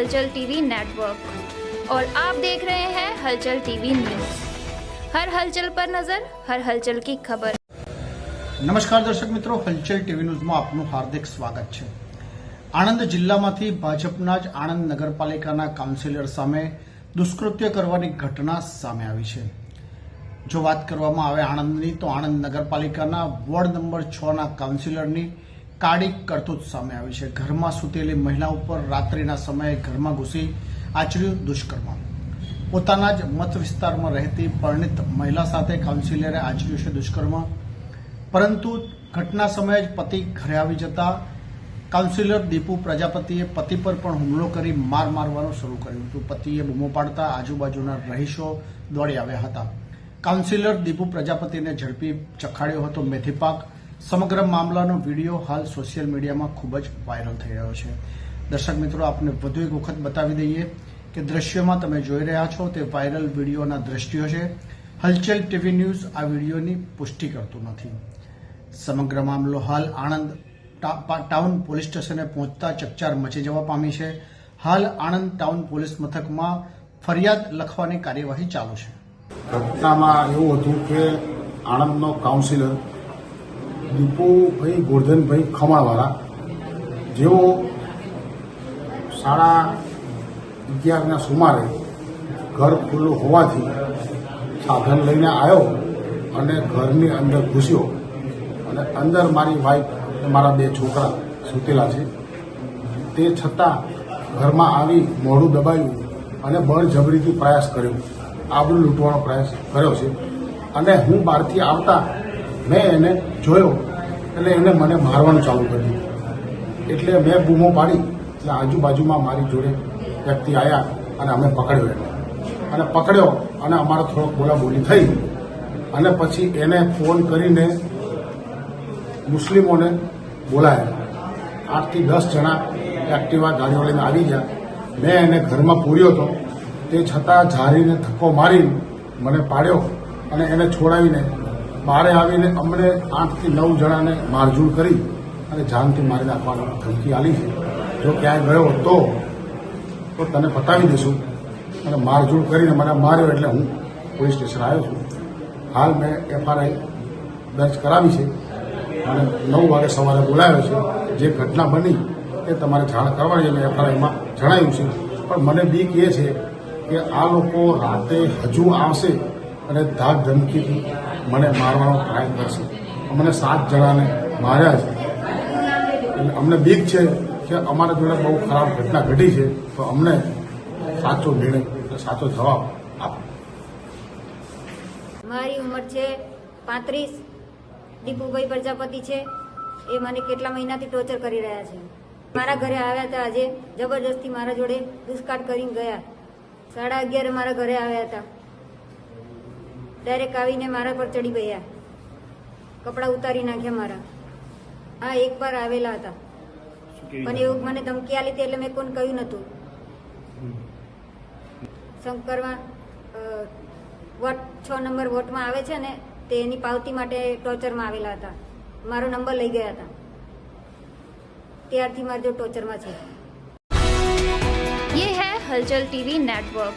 हलचल TV network और आप देख रहे हैं हलचल टीवी न्यूज हर हलचल पर नजर हर हलचल की खबर નમસ્કાર દર્શક મિત્રો હલચલ ટીવી ન્યૂઝમાં આપનું હાર્દિક સ્વાગત છે આણંદ જિલ્લામાંથી ભાજપના જ આણંદ નગરપાલિકાના કાઉન્સિલર સામે દુષ્કૃત્ય કરવાની ઘટના સામે આવી છે જો વાત કરવામાં આવે આણંદની તો આણંદ નગરપાલિકાના વોર્ડ નંબર છ ના કાઉન્સિલરની કાળી કરતૂત સામે આવી છે. ઘરમાં સૂતેલી મહિલા ઉપર રાત્રિના સમયે ઘરમાં ઘૂસી આચર્યું દુષ્કર્મ. પોતાના જ મત વિસ્તારમાં રહેતી પરણિત મહિલા સાથે કાઉન્સિલરે આચર્યું છે દુષ્કર્મ. પરંતુ ઘટના સમયે જ પતિ ઘરે આવી જતા કાઉન્સિલર દીપુ પ્રજાપતિએ પતિ પર પણ હુમલો કરી માર મારવાનું શરૂ કર્યું હતું. પતિએ બૂમો પાડતા આજુબાજુના રહીશો દોડી આવ્યા હતા. કાઉન્સિલર દીપુ પ્રજાપતિને ઝડપી ચખાડ્યો હતો. મેથીપાક સમગ્ર મામલાનો વીડિયો હાલ સોશિયલ મીડિયામાં ખૂબ જ વાયરલ થઈ રહ્યો છે. દર્શક મિત્રો, આપને વધુ એક વખત બતાવી દઈએ કે દ્રશ્યોમાં તમે જોઈ રહ્યા છો તે વાયરલ વિડીયોના દ્રશ્યો છે. હલચલ ટીવી ન્યૂઝ આ વિડીયોની પુષ્ટિ કરતું નથી. સમગ્ર મામલો હાલ આણંદ ટાઉન પોલીસ સ્ટેશને પહોંચતા ચકચાર મચી જવા પામી છે. હાલ આણંદ ટાઉન પોલીસ મથકમાં ફરિયાદ લખવાની કાર્યવાહી ચાલુ છે. ઘટનામાં એવું હતું કે આણંદનો કાઉન્સિલર દીપુભાઈ ગોરધનભાઈ ખમાવાળા જેઓ સાડા અગિયારના સુમારે ઘર ખુલ્લું હોવાથી સાધન લઈને આવ્યો અને ઘરની અંદર ઘૂસ્યો અને અંદર મારી વાઈફ મારા બે છોકરા સૂતેલા છે. તે છતાં ઘરમાં આવી મોઢું દબાયું અને બળજબરીથી પ્રયાસ કર્યો. આબરૂ લૂંટવાનો પ્રયાસ કર્યો છે. અને હું બહારથી આવતા મેં એને જોયો એટલે એને મને મારવાનું ચાલુ કરી દીધું એટલે મેં બૂમો પાડી, એટલે આજુબાજુમાં મારી જોડે વ્યક્તિ આવ્યા અને અમે પકડ્યો એને. અને પકડ્યો અને અમારો થોડોક બોલાબોલી થઈ. અને પછી એને ફોન કરીને મુસ્લિમોને બોલાયા. આઠથી દસ જણા એક્ટિવા ગાડીઓ લઈને આવી ગયા. મેં એને ઘરમાં પૂર્યો હતો તે છતાં ઝારીને ધક્કો મારી મને પાડ્યો અને એને છોડાવીને બહારે આવીને અમને આઠથી નવ જણાને મારઝૂડ કરી અને જાનથી મારી નાખવાનો ધમકી આલી છે. જો ક્યાંય ગયો તો તો તને પતાવી દઈશું અને મારઝૂડ કરીને મને માર્યો એટલે હું પોલીસ સ્ટેશન આવ્યો છું. હાલ મેં એફઆરઆઈ દર્જ કરાવી છે. અને નવ વાગે સવારે બોલાવ્યો છે. જે ઘટના બની એ તમારે જાણ કરવાની મેં એફઆરઆઈમાં જણાવ્યું છે. પણ મને બીક એ છે કે આ લોકો રાતે હજુ આવશે અને ધાક ધમકીથી મને મારવાનો ટ્રાય કરશે. અમને સાત જણાને માર્યા છે. એટલે અમને બીક છે કે અમારા જોડે બહુ ખરાબ ઘટના ઘટી છે, તો અમને સાચો નિર્ણય, સાચો જવાબ આપ. મારી ઉંમર છે પાંત્રીસ. દીપુભાઈ પ્રજાપતિ છે. એ મને કેટલા મહિનાથી ટોર્ચર કરી રહ્યા છે. મારા ઘરે આવ્યા હતા આજે. જબરજસ્તી મારા જોડે દુષ્કાળ કરીને ગયા. સાડા અગિયારે મારા ઘરે આવ્યા હતા. ડાયરેક્ટ આવીને મારા પર ચડી ગયા કપડાં ઉતારી નાખ્યા મારા હા એક વાર આવેલા હતા પણ એવું મને ધમકી આલી હતી એટલે મેં કોણ કહ્યું નતું શંકરમાં અ, વોટ છ નંબર વોટમાં આવે છે ને તે એની પાવતી માટે ટોર્ચરમાં આવેલા હતા મારો નંબર લઈ ગયા હતા ત્યારથી મારે જો ટોર્ચરમાં છે ये है हलचल टीवी नेटवर्क